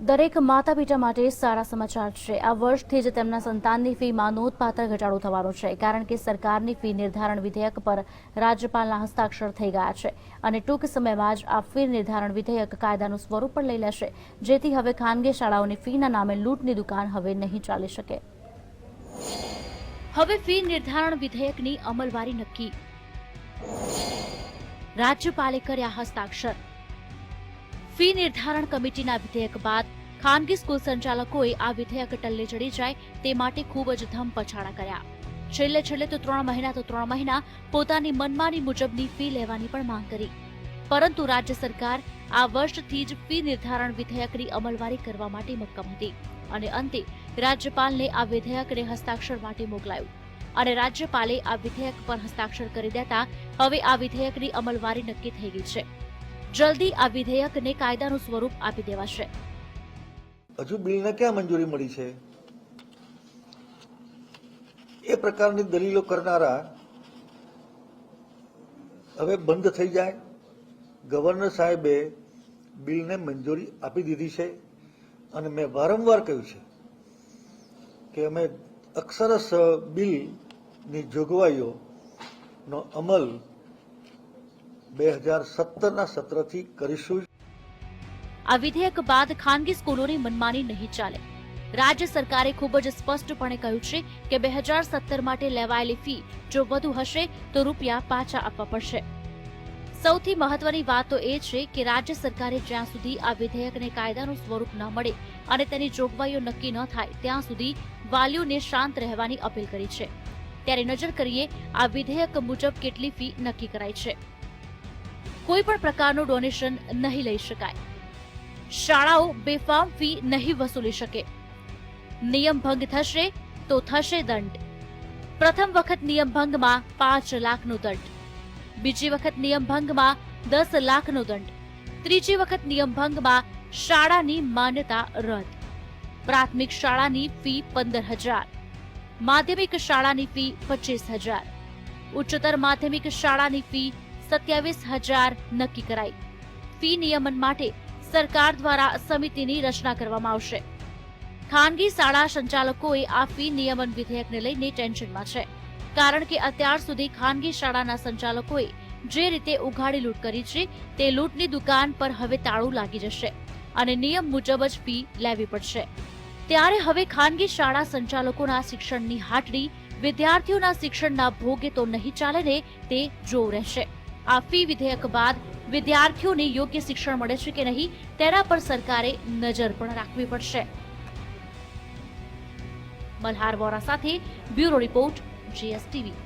દરેક માતા પિતા માટે સારા સમાચાર છે. આ વર્ષથી જ તેમના સંતાનની ફીમાં નોંધપાત્ર ઘટાડો થવાનો છે, કારણ કે સરકારની ફી નિર્ધારણ વિધેયક પર રાજ્યપાલના હસ્તાક્ષર થઈ ગયા છે અને ટૂંક સમયમાં જ આ ફી નિર્ધારણ વિધેયક કાયદાનું સ્વરૂપ પણ લઈ લેશે. જેથી હવે ખાનગી શાળાઓની ફીના નામે લૂંટની દુકાન હવે નહીં ચાલી શકે. હવે ફી નિર્ધારણ વિધેયકની અમલવારી નક્કી. રાજ્યપાલે કર્યા હસ્તાક્ષર. ફી નિર્ધારણ કમિટીના વિધેયક બાદ ખાનગી સ્કૂલ સંચાલકોએ આ વિધેયક ટલ્લે ચડી જાય તે માટે ખૂબ જ ધમ પછાડા કર્યા. છેલ્લે છેલ્લે તો ત્રણ મહિના તો ત્રણ મહિના પોતાની મનમાની મુજબની ફી લેવાની પણ માંગ કરી. પરંતુ રાજ્ય સરકાર આ વર્ષથી જ ફી નિર્ધારણ વિધેયકની અમલવારી કરવા માટે મક્કમ હતી અને અંતે રાજ્યપાલને આ વિધેયકને હસ્તાક્ષર માટે મોકલાયું. અને રાજ્યપાલે આ વિધેયક પર હસ્તાક્ષર કરી દેતા હવે આ વિધેયકની અમલવારી નક્કી થઈ ગઈ છે. જલ્દી આ વિધેયકને કાયદાનું સ્વરૂપ આપી દેવાશે. હજુ બિલને ક્યાં મંજૂરી મળી છે? એ પ્રકારની દલીલો કરનારા હવે બંધ થઈ જાય. ગવર્નર સાહેબે બિલને મંજૂરી આપી દીધી છે. અને મેં વારંવાર કહ્યું છે કે અમે અક્ષરશ બિલની જોગવાઈઓનો અમલ બે હજાર સત્તરના સત્રથી કરીશું. આ વિધેયક બાદ ખાનગી સ્કૂલોની મનમાની નહીં ચાલે. રાજ્ય સરકારે ખૂબ જ સ્પષ્ટપણે કહ્યું છે કે બે હજાર સત્તર માટે લેવાયેલી ફી જો વધુ હશે તો રૂપિયા પાછા આપવા પડશે. સૌથી મહત્વની વાત તો એ છે કે રાજ્ય સરકારે જ્યાં સુધી આ વિધેયકને કાયદાનું સ્વરૂપ ન મળે અને તેની જોગવાઈઓ નક્કી ન થાય ત્યાં સુધી વાલીઓને શાંત રહેવાની અપીલ કરી છે. ત્યારે નજર કરીએ આ વિધેયક મુજબ કેટલી ફી નક્કી કરાઈ છે. કોઈ પણ પ્રકારનું ડોનેશન નહીં લઈ શકાય. શાળાઓ બેફામ ફી નહીં વસૂલી શકે. નિયમ ભંગ થશે તો થશે દંડ. પ્રથમ વખત નિયમ ભંગમાં પાંચ લાખનો દંડ. બીજી વખત નિયમ ભંગમાં દસ લાખનો દંડ. ત્રીજી વખત નિયમ ભંગમાં શાળાની માન્યતા રદ. પ્રાથમિક શાળાની ફી પંદર હજાર. માધ્યમિક શાળાની ફી પચીસ હજાર. ઉચ્ચતર માધ્યમિક શાળાની ફી સત્યાવીસ હજાર નક્કી કરાઈ. ફી નિયમન માટે સરકાર દ્વારા સમિતિની રચના કરવામાં આવશે. ખાનગી શાળા સંચાલકોએ આ ફી નિયમન વિધેયકને લઈને ટેન્શનમાં છે, કારણ કે અત્યાર સુધી ખાનગી શાળાના સંચાલકોએ જે રીતે ઉઘાડી લૂંટ કરી છે, તે લૂંટની દુકાન પર હવે તાળું લાગી જશે અને નિયમ મુજબ જ ફી લેવી પડશે. ત્યારે હવે ખાનગી શાળા સંચાલકોના શિક્ષણની હાટડી વિદ્યાર્થીઓના શિક્ષણના ભોગે તો નહીં ચાલે ને તે જોવું રહેશે. આ ફી વિધેયક બાદ વિદ્યાર્થીઓને યોગ્ય શિક્ષણ મળે છે કે નહીં, તેના પર સરકારે નજર પણ રાખવી પડશે. મલ્હાર વોરા સાથે બ્યુરો રિપોર્ટ, જીએસટીવી.